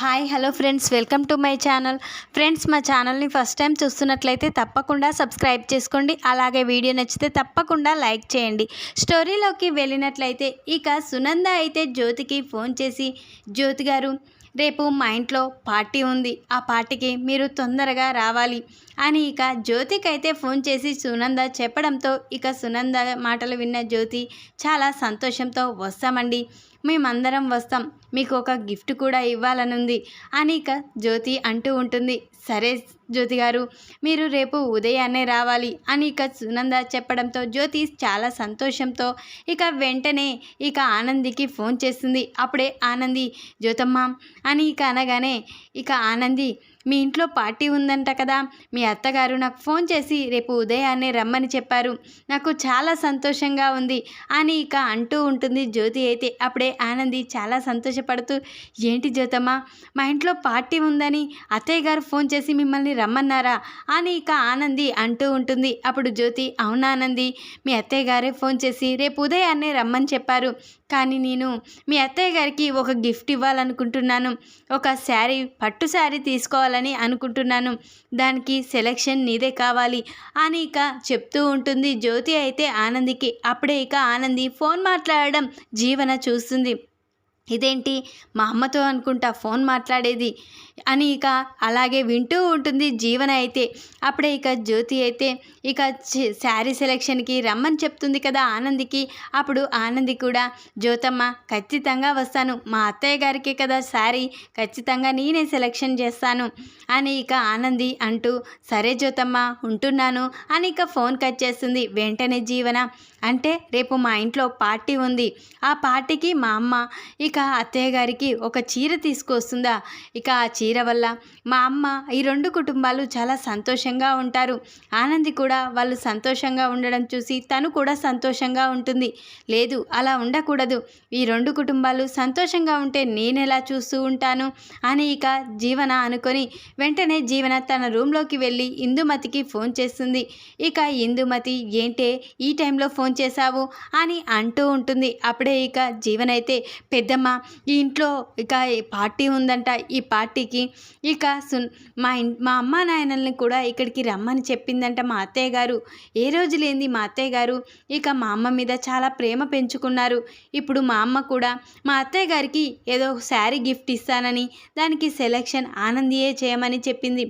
Hi hello friends. Welcome to my channel. Friends మా ఛానల్ని first time చూస్తున్నట్లయితే తప్పకుండా సబ్స్క్రైబ్ చేసుకోండి. అలాగే వీడియో నచ్చితే తప్పకుండా లైక్ చేయండి. స్టోరీలోకి వెళ్ళినట్లయితే ఇక సునంద అయితే జ్యోతికి ఫోన్ చేసి జ్యోతి గారు రేపు మా ఇంట్లో పార్టీ ఉంది. ఆ పార్టీకి మీరు తొందరగా రావాలి అని ఇక జ్యోతికి అయితే ఫోన్ చేసి సునంద చెప్పడంతో ఇక సునంద మాటలు విన్న జ్యోతి చాలా సంతోషంతో వస్తామండి. మేమందరం వస్తాం. మీకు ఒక గిఫ్ట్ కూడా ఇవ్వాలనుంది. అని ఇక జ్యోతి అంటూ ఉంటుంది. సరే జ్యోతి గారు మీరు రేపు ఉదయాన్నే రావాలి. అని ఇక సునంద చెప్పడంతో జ్యోతి చాలా సంతోషంతో ఇక వెంటనే ఇక ఆనందికి ఫోన్ చేస్తుంది. అప్పుడే ఆనంది జ్యోతమ్మ అని ఇక అనగానే ఇక ఆనంది మీ ఇంట్లో పార్టీ ఉందంట కదా. మీ అత్తగారు నాకు ఫోన్ చేసి రేపు ఉదయాన్నే రమ్మని చెప్పారు. నాకు చాలా సంతోషంగా ఉంది. అని ఇక అంటూ ఉంటుంది జ్యోతి అయితే. అప్పుడే ఆనంది చాలా సంతోషపడుతూ ఏంటి జ్యోతమ్మ మా ఇంట్లో పార్టీ ఉందని అత్తయ్య గారు ఫోన్ చేసి మిమ్మల్ని రమ్మన్నారా? అని ఇక ఆనంది అంటూ ఉంటుంది. అప్పుడు జ్యోతి అవునా ఆనంది మీ అత్తయ్య గారే ఫోన్ చేసి రేపు ఉదయాన్నే రమ్మని చెప్పారు. కానీ నేను మీ అత్తయ్య గారికి ఒక గిఫ్ట్ ఇవ్వాలనుకుంటున్నాను. ఒక శారీ పట్టు శారీ తీసుకోవాలని అనుకుంటున్నాను. దానికి సెలక్షన్ నీదే కావాలి. అని ఇక చెప్తూ ఉంటుంది. జ్యోతి అయితే ఆనందికి. అప్పుడే ఇక ఆనంది ఫోన్ మాట్లాడడం జీవన చూస్తుంది. ఇదేంటి? మా అమ్మతో అనుకుంటా ఫోన్ మాట్లాడేది. అని ఇక అలాగే వింటూ ఉంటుంది జీవన అయితే. అప్పుడే ఇక జ్యోతి అయితే ఇక శారీ సెలెక్షన్కి రమ్మని చెప్తుంది కదా ఆనందికి. అప్పుడు ఆనంది కూడా జ్యోతమ్మ ఖచ్చితంగా వస్తాను. మా అత్తయ్య గారికే కదా శారీ. ఖచ్చితంగా నేనే సెలెక్షన్ చేస్తాను. అని ఇక ఆనంది అంటూ సరే జ్యోతమ్మ ఉంటున్నాను. అని ఇక ఫోన్ కట్ చేస్తుంది వెంటనే జీవన. అంటే రేపు మా ఇంట్లో పార్టీ ఉంది. ఆ పార్టీకి మా అమ్మ ఇక అత్తయ్య గారికి ఒక చీర తీసుకొస్తుందా? ఇక ఆ చీర వల్ల మా అమ్మ ఈ రెండు కుటుంబాలు చాలా సంతోషంగా ఉంటారు. ఆనంది కూడా వాళ్ళు సంతోషంగా ఉండడం చూసి తను కూడా సంతోషంగా ఉంటుంది. లేదు అలా ఉండకూడదు. ఈ రెండు కుటుంబాలు సంతోషంగా ఉంటే నేను ఎలా చూస్తూ ఉంటాను? అని ఇక జీవన అనుకొని వెంటనే జీవన తన రూమ్లోకి వెళ్ళి ఇందుమతికి ఫోన్ చేస్తుంది. ఇక ఇందుమతి ఏంటే ఈ టైంలో ఫోన్ చేశావు? అని అంటూ ఉంటుంది. అప్పుడే ఇక జీవనైతే అయితే పెద్దమ్మ ఈ ఇంట్లో ఇక పార్టీ ఉందంట. ఈ పార్టీకి ఇక సున్ మా ఇన్ మా అమ్మ నాయనల్ని కూడా ఇక్కడికి రమ్మని చెప్పిందంట మా అత్తయ్య గారు. ఏ రోజు లేని మా అత్తయ్య గారు. ఇక మా అమ్మ మీద చాలా ప్రేమ పెంచుకున్నారు. ఇప్పుడు మా అమ్మ కూడా మా అత్తయ్య గారికి ఏదో శారీ గిఫ్ట్ ఇస్తానని దానికి సెలెక్షన్ ఆనందియే చేయమని చెప్పింది.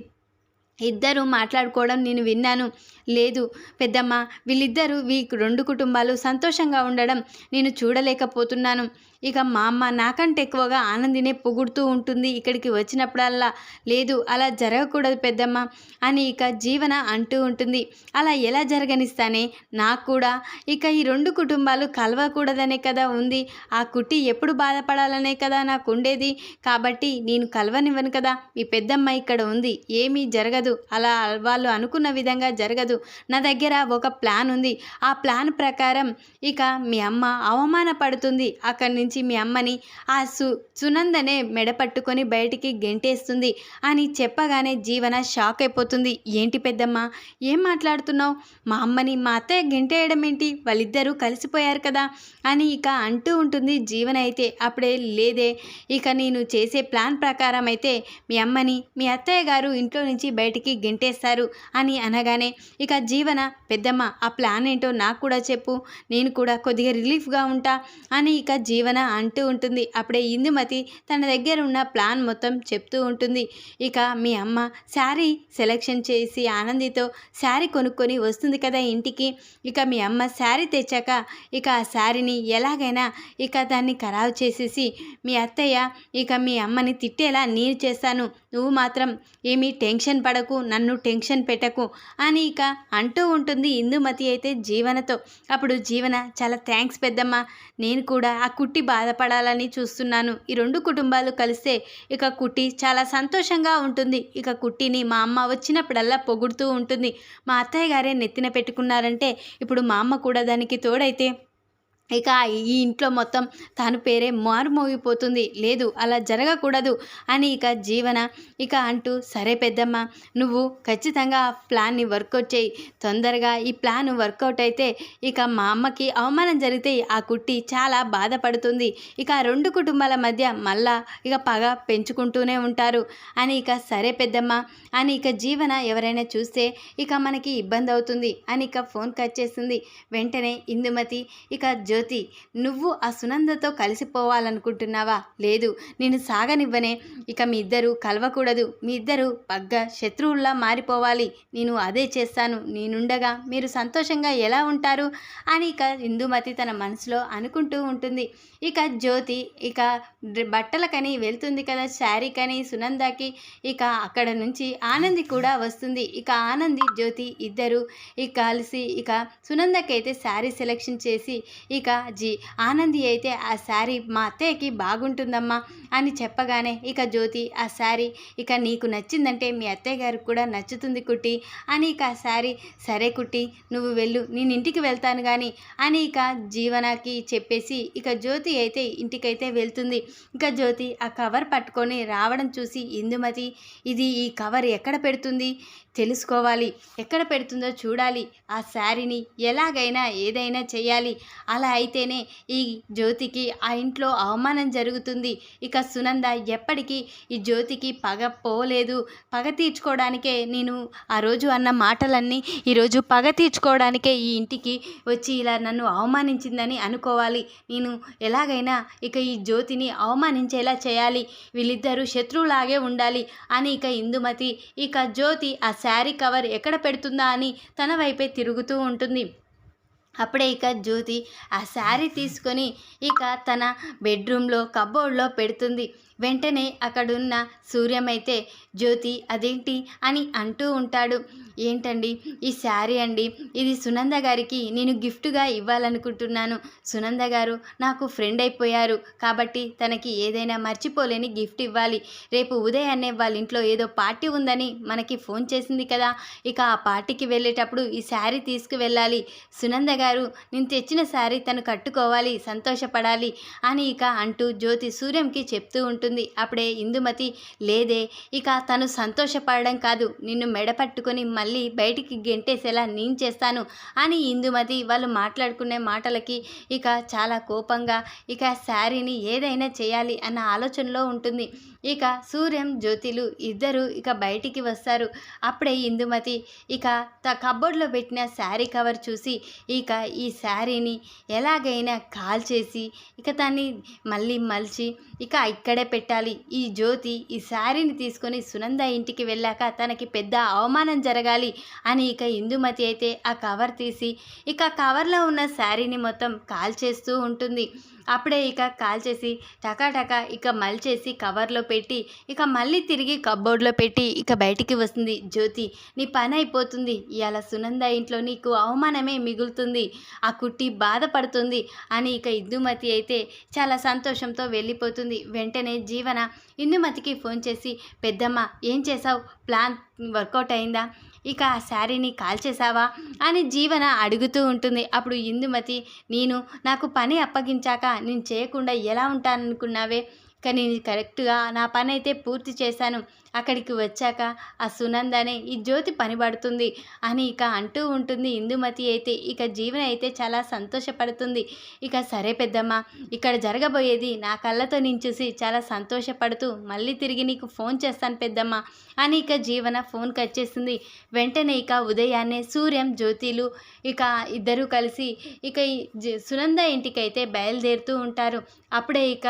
ఇద్దరు మాట్లాడుకోవడం నేను విన్నాను. లేదు పెద్దమ్మ వీళ్ళిద్దరూ వీ రెండు కుటుంబాలు సంతోషంగా ఉండడం నేను చూడలేకపోతున్నాను. ఇక మా అమ్మ నాకంటే ఎక్కువగా ఆనందినే పొగుడుతూ ఉంటుంది. ఇక్కడికి వచ్చినప్పుడల్లా లేదు అలా జరగకూడదు పెద్దమ్మ అని ఇక జీవన అంటూ ఉంటుంది. అలా ఎలా జరగనిస్తానే? నాకు కూడా. ఇక ఈ రెండు కుటుంబాలు కలవకూడదనే కదా ఉంది. ఆ కుట్టి ఎప్పుడు బాధపడాలనే కదా నాకు ఉండేది కాబట్టి నేను కలవనివ్వను కదా. మీ పెద్దమ్మ ఇక్కడ ఉంది. ఏమీ జరగదు. అలా వాళ్ళు అనుకున్న విధంగా జరగదు. నా దగ్గర ఒక ప్లాన్ ఉంది. ఆ ప్లాన్ ప్రకారం ఇక మీ అమ్మ అవమానపడుతుంది. అక్కడి నుంచి మీ అమ్మని ఆ సు సునందనే మెడ పట్టుకొని బయటికి గెంటేస్తుంది అని చెప్పగానే జీవన షాక్ అయిపోతుంది ఏంటి పెద్దమ్మ ఏం మాట్లాడుతున్నావు? మా అమ్మని మా అత్తయ్య గెంటేయడం ఏంటి వాళ్ళిద్దరూ కలిసిపోయారు కదా అని ఇక అంటూ ఉంటుంది జీవన అయితే. అప్పుడే లేదే ఇక నేను చేసే ప్లాన్ ప్రకారం అయితే మీ అమ్మని మీ అత్తయ్య గారు ఇంట్లో నుంచి బయటికి గెంటేస్తారు అని అనగానే ఇక జీవన పెద్దమ్మ ఆ ప్లాన్ ఏంటో నాకు కూడా చెప్పు నేను కూడా కొద్దిగా రిలీఫ్గా ఉంటా అని ఇక జీవన అంటూ ఉంటుంది. అప్పుడే ఇందుమతి తన దగ్గర ఉన్న ప్లాన్ మొత్తం చెప్తూ ఉంటుంది. ఇక మీ అమ్మ శారీ సెలెక్షన్ చేసి ఆనందితో శారీ కొనుక్కొని వస్తుంది కదా ఇంటికి. ఇక మీ అమ్మ శారీ తెచ్చాక ఇక ఆ శారీని ఎలాగైనా ఇక దాన్ని ఖరాబు చేసేసి మీ అత్తయ్య ఇక మీ అమ్మని తిట్టేలా నేను చేస్తాను. నువ్వు మాత్రం ఏమీ టెన్షన్ పడకు నన్ను టెన్షన్ పెట్టకు అని ఇక అంటూ ఉంటుంది ఇందుమతి అయితే జీవనతో. అప్పుడు జీవన చాలా థ్యాంక్స్ పెద్దమ్మ. నేను కూడా ఆ కుట్టి బాధపడాలని చూస్తున్నాను. ఈ రెండు కుటుంబాలు కలిస్తే ఇక కుట్టి చాలా సంతోషంగా ఉంటుంది. ఇక కుట్టిని మా అమ్మ వచ్చినప్పుడల్లా పొగుడుతూ ఉంటుంది. మా అత్తయ్య గారే నెత్తిన పెట్టుకున్నారంటే ఇప్పుడు మా అమ్మ కూడా దానికి తోడైతే ఇక ఈ ఇంట్లో మొత్తం తాను పేరే మారుమోగిపోతుంది. లేదు అలా జరగకూడదు అని ఇక జీవన ఇక అంటూ సరే పెద్దమ్మ నువ్వు ఖచ్చితంగా ఆ ప్లాన్ని వర్కౌట్ చేయి. తొందరగా ఈ ప్లాన్ వర్కౌట్ అయితే ఇక మా అమ్మకి అవమానం జరిగితే ఆ కుట్టి చాలా బాధపడుతుంది. ఇక రెండు కుటుంబాల మధ్య మళ్ళా ఇక పగ పెంచుకుంటూనే ఉంటారు అని ఇక సరే పెద్దమ్మ అని ఇక జీవన ఎవరైనా చూస్తే ఇక మనకి ఇబ్బంది అవుతుంది అని ఇక ఫోన్ కట్ చేస్తుంది. వెంటనే ఇందుమతి ఇక జ్యోతి నువ్వు ఆ సునందతో కలిసిపోవాలనుకుంటున్నావా? లేదు నేను సాగనివ్వనే. ఇక మీ ఇద్దరు కలవకూడదు. మీ ఇద్దరు పగ్గ శత్రువుల్లా మారిపోవాలి. నేను అదే చేస్తాను. నేనుండగా మీరు సంతోషంగా ఎలా ఉంటారు? అని ఇక ఇందుమతి తన మనసులో అనుకుంటూ ఉంటుంది. ఇక జ్యోతి ఇక బట్టలకని వెళ్తుంది కదా శారీకని సునందకి. ఇక అక్కడ నుంచి ఆనంది కూడా వస్తుంది. ఇక ఆనంది జ్యోతి ఇద్దరు ఇక కలిసి ఇక సునందకి అయితే శారీ సెలెక్షన్ చేసి ఇక జీ ఆనంది అయితే ఆ శారీ మా అత్తయ్యకి బాగుంటుందమ్మా అని చెప్పగానే ఇక జ్యోతి ఆ శారీ ఇక నీకు నచ్చిందంటే మీ అత్తయ్య గారికి కూడా నచ్చుతుంది కుట్టి అని ఇక ఆ శారీ సరే కుట్టి నువ్వు వెళ్ళు నేను ఇంటికి వెళ్తాను కానీ అని ఇక జీవనకి చెప్పేసి ఇక జ్యోతి అయితే ఇంటికైతే వెళ్తుంది. ఇక జ్యోతి ఆ కవర్ పట్టుకొని రావడం చూసి ఇందుమతి ఇది ఈ కవర్ ఎక్కడ పెడుతుంది? తెలుసుకోవాలి. ఎక్కడ పెడుతుందో చూడాలి. ఆ శారీని ఎలాగైనా ఏదైనా చేయాలి అలా అయితేనే ఈ జ్యోతికి ఆ ఇంట్లో అవమానం జరుగుతుంది. ఇక సునంద ఎప్పటికీ ఈ జ్యోతికి పగ పోలేదు. పగ తీర్చుకోవడానికే నేను ఆ రోజు అన్న మాటలన్నీ ఈరోజు పగ తీర్చుకోవడానికే ఈ ఇంటికి వచ్చి ఇలా నన్ను అవమానించిందని అనుకోవాలి. నేను ఎలాగైనా ఇక ఈ జ్యోతిని అవమానించేలా చేయాలి. వీళ్ళిద్దరూ శత్రువులాగే ఉండాలి అని ఇక ఇందుమతి. ఇక జ్యోతి ఆ శారీ కవర్ ఎక్కడ పెడుతుందా అని తన వైపే తిరుగుతూ ఉంటుంది. అప్పుడే ఇక జ్యోతి ఆ శారీ తీసుకొని ఇక తన బెడ్రూమ్లో కబోర్డ్లో పెడుతుంది. వెంటనే అక్కడున్న సూర్యమైతే జ్యోతి అదేంటి? అని అంటూ ఉంటాడు. ఏంటండి? ఈ శారీ అండి. ఇది సునంద గారికి నేను గిఫ్ట్గా ఇవ్వాలనుకుంటున్నాను. సునంద గారు నాకు ఫ్రెండ్ అయిపోయారు. కాబట్టి తనకి ఏదైనా మర్చిపోలేని గిఫ్ట్ ఇవ్వాలి. రేపు ఉదయాన్నే వాళ్ళ ఇంట్లో ఏదో పార్టీ ఉందని మనకి ఫోన్ చేసింది కదా. ఇక ఆ పార్టీకి వెళ్ళేటప్పుడు ఈ శారీ తీసుకువెళ్ళాలి. సునంద గారు నేను తెచ్చిన శారీ తను కట్టుకోవాలి సంతోషపడాలి అని ఇక అంటూ జ్యోతి సూర్యంకి చెప్తూ ఉంటుంది. అప్పుడే ఇందుమతి లేదే ఇక తను సంతోషపడడం కాదు. నిన్ను మెడ పట్టుకొని మళ్ళీ బయటికి గెంటేసేలా నేను చేస్తాను అని ఇందుమతి వాళ్ళు మాట్లాడుకునే మాటలకి ఇక చాలా కోపంగా ఇక శారీని ఏదైనా చేయాలి అన్న ఆలోచనలో ఉంటుంది. ఇక సూర్యం జ్యోతిలు ఇద్దరు ఇక బయటికి వస్తారు. అప్పుడే ఇందుమతి ఇక త కబోర్డ్లో పెట్టిన శారీ కవర్ చూసి ఇక ఈ శారీని ఎలాగైనా కాల్ చేసి ఇక దాన్ని మళ్ళీ మలిచి ఇక ఇక్కడే పెట్టాలి. ఈ జ్యోతి ఈ శారీని తీసుకొని సునంద ఇంటికి వెళ్ళాక తనకి పెద్ద అవమానం జరగాలి అని ఇక ఇందుమతి అయితే ఆ కవర్ తీసి ఇక కవర్లో ఉన్న శారీని మొత్తం కాల్ చేస్తూ ఉంటుంది. అప్పుడే ఇక కాల్చేసి టకాటక టకాటకా ఇక మలిచేసి కవర్లో పెట్టి ఇక మళ్ళీ తిరిగి కబ్బోర్డ్లో పెట్టి ఇక బయటికి వస్తుంది జ్యోతి. నీ పని అయిపోతుంది. ఇవాళ సునంద ఇంట్లో నీకు అవమానమే మిగులుతుంది. ఆ కుట్టి బాధపడుతుంది అని ఇక ఇందుమతి అయితే చాలా సంతోషంతో వెళ్ళిపోతుంది. వెంటనే జీవన ఇందుమతికి ఫోన్ చేసి పెద్దమ్మ ఏం చేసావు ప్లాన్ వర్కౌట్ అయిందా? ఇక ఆ శారీని కాల్చేశావా? అని జీవన అడుగుతూ ఉంటుంది. అప్పుడు ఇందుమతి నేను నాకు పని అప్పగించాక నేను చేయకుండా ఎలా ఉంటాననుకున్నావే? కానీ నేను కరెక్ట్గా నా పని అయితే పూర్తి చేశాను. అక్కడికి వచ్చాక ఆ సునందనే ఈ జ్యోతి పనిపడుతుంది అని ఇక అంటూ ఉంటుంది ఇందుమతి అయితే. ఇక జీవన అయితే చాలా సంతోషపడుతుంది. ఇక సరే పెద్దమ్మ ఇక్కడ జరగబోయేది నా కళ్ళతో నేను చూసి చాలా సంతోషపడుతూ మళ్ళీ తిరిగి నీకు ఫోన్ చేస్తాను పెద్దమ్మ అని ఇక జీవన ఫోన్ కట్ వెంటనే ఇక ఉదయాన్నే సూర్యం జ్యోతిలు ఇక ఇద్దరూ కలిసి ఇక ఈ జ- సునంద ఇంటికైతే బయలుదేరుతూ ఉంటారు. అప్పుడే ఇక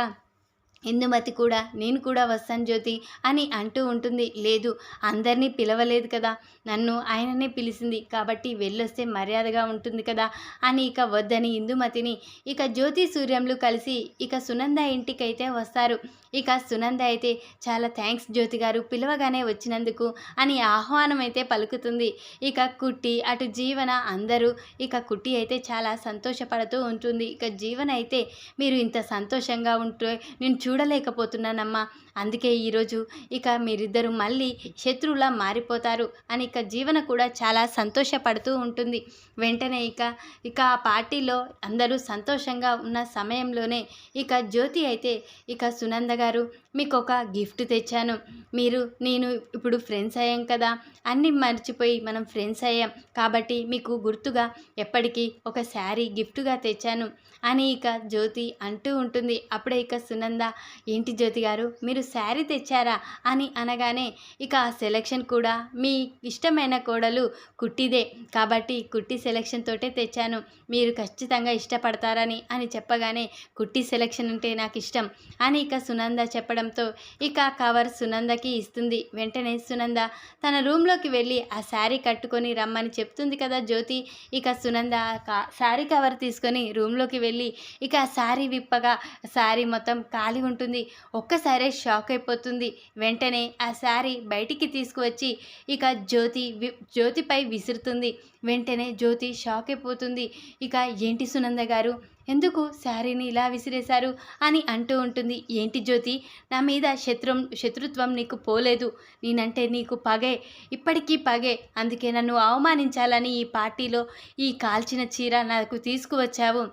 ఇందుమతి కూడా? నేను కూడా వస్తాను జ్యోతి అని అంటూ ఉంటుంది. లేదు అందరినీ పిలవలేదు కదా. నన్ను ఆయననే పిలిచింది కాబట్టి వెళ్ళొస్తే మర్యాదగా ఉంటుంది కదా అని ఇక వద్దని ఇందుమతిని. ఇక జ్యోతి సూర్యంలు కలిసి ఇక సునంద ఇంటికైతే వస్తారు. ఇక సునంద అయితే చాలా థ్యాంక్స్ జ్యోతి గారు పిలవగానే వచ్చినందుకు అని ఆహ్వానం అయితే పలుకుతుంది. ఇక కుట్టి అటు జీవన అందరూ ఇక కుట్టి అయితే చాలా సంతోషపడుతూ ఉంటుంది. ఇక జీవన అయితే మీరు ఇంత సంతోషంగా ఉంటే నేను చూడలేకపోతున్నానమ్మా. అందుకే ఈరోజు ఇక మీరిద్దరూ మళ్ళీ శత్రువులా మారిపోతారు అని ఇక జీవన కూడా చాలా సంతోషపడుతూ ఉంటుంది. వెంటనే ఇక ఇక ఆ పార్టీలో అందరూ సంతోషంగా ఉన్న సమయంలోనే ఇక జ్యోతి అయితే ఇక సునంద గారు మీకు ఒక గిఫ్ట్ తెచ్చాను. మీరు నేను ఇప్పుడు ఫ్రెండ్స్ అయ్యాం కదా అన్నీ మర్చిపోయి మనం ఫ్రెండ్స్ అయ్యాం. కాబట్టి మీకు గుర్తుగా ఎప్పటికీ ఒక శారీ గిఫ్ట్గా తెచ్చాను అని ఇక జ్యోతి అంటూ ఉంటుంది. అప్పుడే ఇక సునంద ఏంటి జ్యోతి గారు మీరు శారీ తెచ్చారా? అని అనగానే ఇక ఆ సెలక్షన్ కూడా మీ ఇష్టమైన కోడలు కుట్టిదే. కాబట్టి కుట్టి సెలక్షన్ తోటే తెచ్చాను. మీరు ఖచ్చితంగా ఇష్టపడతారని అని చెప్పగానే కుట్టి సెలక్షన్ అంటే నాకు ఇష్టం అని ఇక సునంద చెప్పడంతో ఇక కవర్ సునందకి ఇస్తుంది. వెంటనే సునంద తన రూమ్లోకి వెళ్ళి ఆ శారీ కట్టుకొని రమ్మని చెప్తుంది కదా జ్యోతి. ఇక సునంద శారీ కవర్ తీసుకొని రూమ్లోకి వెళ్ళి ఇక ఆ శారీ విప్పగా శారీ మొత్తం ఖాళీ ఉంటుంది. ఒక్కసారే షాక్ అయిపోతుంది. వెంటనే ఆ శారీ బయటికి తీసుకువచ్చి ఇక జ్యోతి జ్యోతిపై విసురుతుంది. వెంటనే జ్యోతి షాక్ అయిపోతుంది. ఇక ఏంటి సునంద గారు? ఎందుకు శారీని ఇలా విసిరేశారు అని అంటూ ఉంటుంది. ఏంటి జ్యోతి? నా మీద శత్రు శత్రుత్వం నీకు పోలేదు. నేనంటే నీకు పగే. ఇప్పటికీ పగే. అందుకే నన్ను అవమానించాలని ఈ పార్టీలో ఈ కాల్చిన చీర నాకు తీసుకువచ్చావు.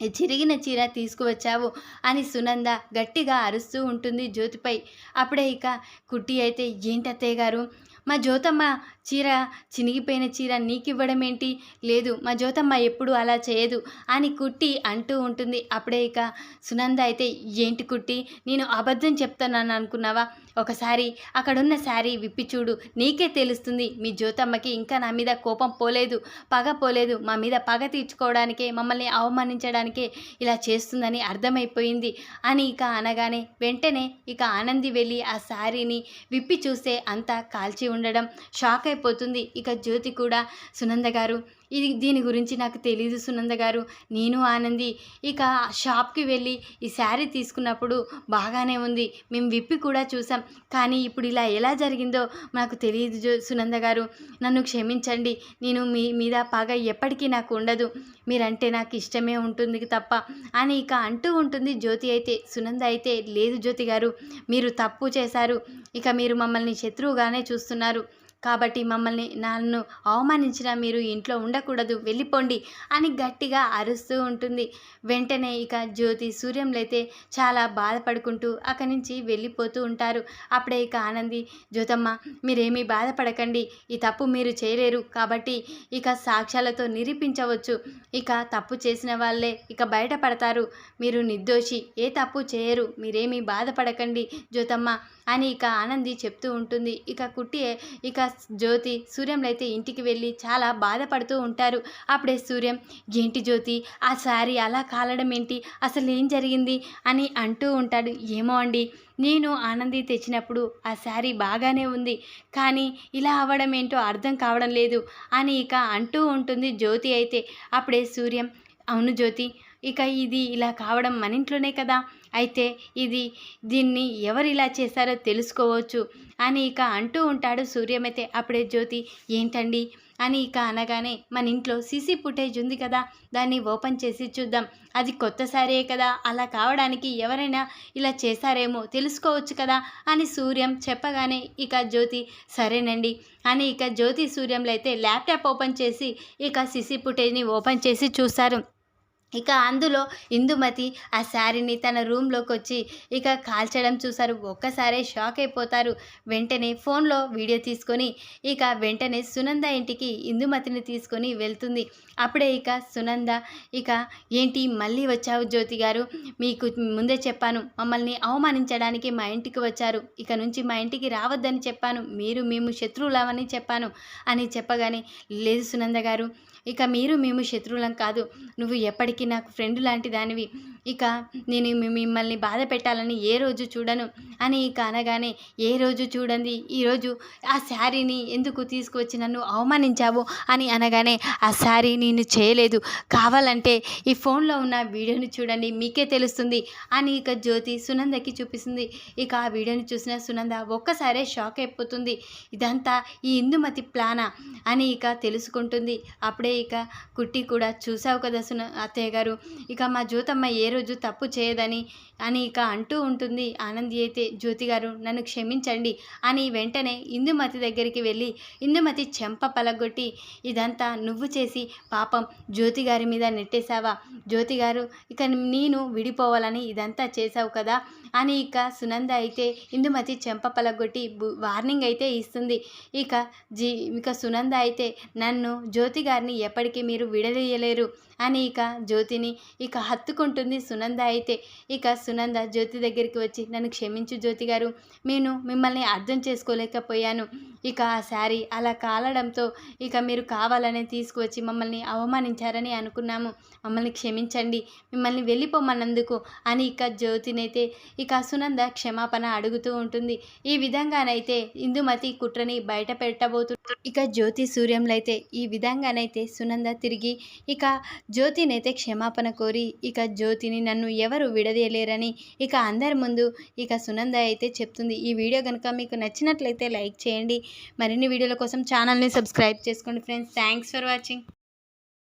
చిరిగిన చీర తీసుకువచ్చావు అని సునంద గట్టిగా అరుస్తూ ఉంటుంది జ్యోతిపై. అప్పుడే ఇక కుట్టి అయితే ఏంటత్తయ్య గారు? మా జ్యోతమ్మ చీర చినిగిపోయిన చీర నీకివ్వడం ఏంటి లేదు మా జ్యోతమ్మ ఎప్పుడు అలా చేయదు అని కుట్టి అంటూ ఉంటుంది. అప్పుడే ఇక సునంద అయితే ఏంటి కుట్టి నేను అబద్ధం చెప్తానని అనుకున్నావా? ఒకసారి అక్కడున్న శారీ విప్పి చూడు. నీకే తెలుస్తుంది మీ జ్యోతమ్మకి ఇంకా నా మీద కోపం పోలేదు పగ పోలేదు. మా మీద పగ తీర్చుకోవడానికే మమ్మల్ని అవమానించడానికే ఇలా చేస్తుందని అర్థమైపోయింది అని ఇక అనగానే వెంటనే ఇక ఆనంది వెళ్ళి ఆ శారీని విప్పి చూస్తే అంతా కాల్చి ఉండడం షాక్ అయిపోతుంది. ఇక జ్యోతి కూడా సునంద గారు ఇది దీని గురించి నాకు తెలియదు సునంద గారు. నేను ఆనంది. ఇక షాప్కి వెళ్ళి ఈ శారీ తీసుకున్నప్పుడు బాగానే ఉంది. మేము విప్పి కూడా చూసాం. కానీ ఇప్పుడు ఇలా ఎలా జరిగిందో నాకు తెలియదు జో సునంద గారు. నన్ను క్షమించండి. నేను మీ మీద పగ ఎప్పటికీ నాకు ఉండదు. మీరంటే నాకు ఇష్టమే ఉంటుంది తప్ప అని ఇక అంటూ ఉంటుంది జ్యోతి అయితే. సునంద అయితే లేదు జ్యోతి గారు. మీరు తప్పు చేశారు. ఇక మీరు మమ్మల్ని శత్రువుగానే చూస్తున్నారు. కాబట్టి మమ్మల్ని నన్ను అవమానించిన మీరు ఇంట్లో ఉండకూడదు వెళ్ళిపోండి అని గట్టిగా అరుస్తూ ఉంటుంది. వెంటనే ఇక జ్యోతి సూర్యంలైతే చాలా బాధపడుకుంటూ అక్కడి నుంచి వెళ్ళిపోతూ ఉంటారు. అప్పుడే ఇక ఆనంది జ్యోతమ్మ మీరేమీ బాధపడకండి. ఈ తప్పు మీరు చేయలేరు కాబట్టి ఇక సాక్ష్యాలతో నిరూపించవచ్చు. ఇక తప్పు చేసిన వాళ్ళే ఇక బయటపడతారు. మీరు నిర్దోషి ఏ తప్పు చేయరు. మీరేమీ బాధపడకండి జ్యోతమ్మ అని ఇక ఆనంది చెప్తూ ఉంటుంది. ఇక కుట్టి ఇక జ్యోతి సూర్యంలో అయితే ఇంటికి వెళ్ళి చాలా బాధపడుతూ ఉంటారు. అప్పుడే సూర్యం ఏంటి జ్యోతి ఆ శారీ అలా కాలడం ఏంటి? అసలు ఏం జరిగింది? అని అంటూ ఉంటాడు. ఏమో అండి నేను ఆనంది తెచ్చినప్పుడు ఆ శారీ బాగానే ఉంది కానీ ఇలా అవ్వడం ఏంటో అర్థం కావడం లేదు అని ఇక అంటూ ఉంటుంది జ్యోతి అయితే. అప్పుడే సూర్యం అవును జ్యోతి ఇక ఇది ఇలా కావడం మన ఇంట్లోనే కదా? అయితే ఇది దీన్ని ఎవరు ఇలా చేశారో తెలుసుకోవచ్చు అని ఇక అంటూ ఉంటాడు సూర్యమైతే. అప్పుడే జ్యోతి ఏంటండి? అని ఇక అనగానే మన ఇంట్లో సీసీ ఫుటేజ్ ఉంది కదా దాన్ని ఓపెన్ చేసి చూద్దాం. అది కొత్త సారే కదా అలా కావడానికి ఎవరైనా ఇలా చేశారేమో తెలుసుకోవచ్చు కదా అని సూర్యం చెప్పగానే ఇక జ్యోతి సరేనండి అని ఇక జ్యోతి సూర్యంలో అయితే ల్యాప్టాప్ ఓపెన్ చేసి ఇక సీసీ ఫుటేజ్ని ఓపెన్ చేసి చూస్తారు ఇక అందులో ఇందుమతి ఆ శారీని తన రూమ్లోకి వచ్చి ఇక కాల్చడం చూశారు. ఒక్కసారే షాక్ అయిపోతారు. వెంటనే ఫోన్లో వీడియో తీసుకొని ఇక వెంటనే సునంద ఇంటికి ఇందుమతిని తీసుకొని వెళ్తుంది. అప్పుడే ఇక సునంద ఇక ఏంటి మళ్ళీ వచ్చావు జ్యోతి గారు? మీకు ముందే చెప్పాను. మమ్మల్ని అవమానించడానికి మా ఇంటికి వచ్చారు. ఇక నుంచి మా ఇంటికి రావద్దని చెప్పాను. మీరు మేము శత్రువులవని చెప్పాను అని చెప్పగానే లేదు సునంద గారు. ఇక మీరు మేము శత్రువులం కాదు. నువ్వు ఎప్పటికీ నాకు ఫ్రెండ్ లాంటి దానివి ఇక నేను మిమ్మల్ని బాధ పెట్టాలని ఏ రోజు చూడను. అని ఇక అనగానే ఏ రోజు చూడండి ఈరోజు ఆ శారీని ఎందుకు తీసుకువచ్చి నన్ను అవమానించావు? అని అనగానే ఆ శారీ నేను చేయలేదు. కావాలంటే ఈ ఫోన్లో ఉన్న వీడియోని చూడండి మీకే తెలుస్తుంది. అని ఇక జ్యోతి సునందకి చూపిస్తుంది. ఇక ఆ వీడియోని చూసిన సునంద ఒక్కసారే షాక్ అయిపోతుంది. ఇదంతా ఈ ఇందుమతి ప్లానా? అని ఇక తెలుసుకుంటుంది. అప్పుడే ఇక కుట్టి కూడా చూసావు కదా సున అత్తయ్య గారు ఇక మా జ్యోతమ్మ ఏ రోజు తప్పు చేయదని అని ఇక అంటూ ఉంటుంది. ఆనంది అయితే జ్యోతి గారు నన్ను క్షమించండి అని వెంటనే ఇందుమతి దగ్గరికి వెళ్ళి ఇందుమతి చెంప పలగొట్టి ఇదంతా నువ్వు చేసి పాపం జ్యోతి గారి మీద నెట్టేశావా? జ్యోతి గారు ఇక నేను విడిపోవాలని ఇదంతా చేశావు కదా? అని ఇక సునంద అయితే ఇందుమతి చెంప పలగొట్టి బు- వార్నింగ్ అయితే ఇస్తుంది. ఇక జీ ఇక సునంద అయితే నన్ను జ్యోతి గారిని ఎప్పటికీ మీరు విడదీయలేరు అని ఇక జ్యోతిని ఇక హత్తుకుంటుంది సునంద అయితే. ఇక సునంద జ్యోతి దగ్గరికి వచ్చి నన్ను క్షమించు జ్యోతి గారు నేను మిమ్మల్ని అర్థం చేసుకోలేకపోయాను. ఇక ఆ శారీ అలా కాలడంతో ఇక మీరు కావాలనే తీసుకువచ్చి మమ్మల్ని అవమానించారని అనుకున్నాము. మమ్మల్ని క్షమించండి మిమ్మల్ని వెళ్ళిపోమన్నందుకు అని ఇక జ్యోతినైతే ఇక సునంద క్షమాపణ అడుగుతూ ఉంటుంది. ఈ విధంగానైతే ఇందుమతి కుట్రని బయట పెట్టబోతు ఇక జ్యోతి సూర్యంలైతే ఈ విధంగానైతే సునంద తిరిగి ఇక జ్యోతినైతే క్షమాపణ కోరి ఇక జ్యోతిని నన్ను ఎవరు విడదీయలేరు విడదీయలేరని ఇక అందరి ముందు ఇక సునంద అయితే చెప్తుంది. ఈ వీడియో కనుక మీకు నచ్చినట్లయితే లైక్ చేయండి. మరిన్ని వీడియోల కోసం ఛానల్ని సబ్స్క్రైబ్ చేసుకోండి ఫ్రెండ్స్. Thanks for watching.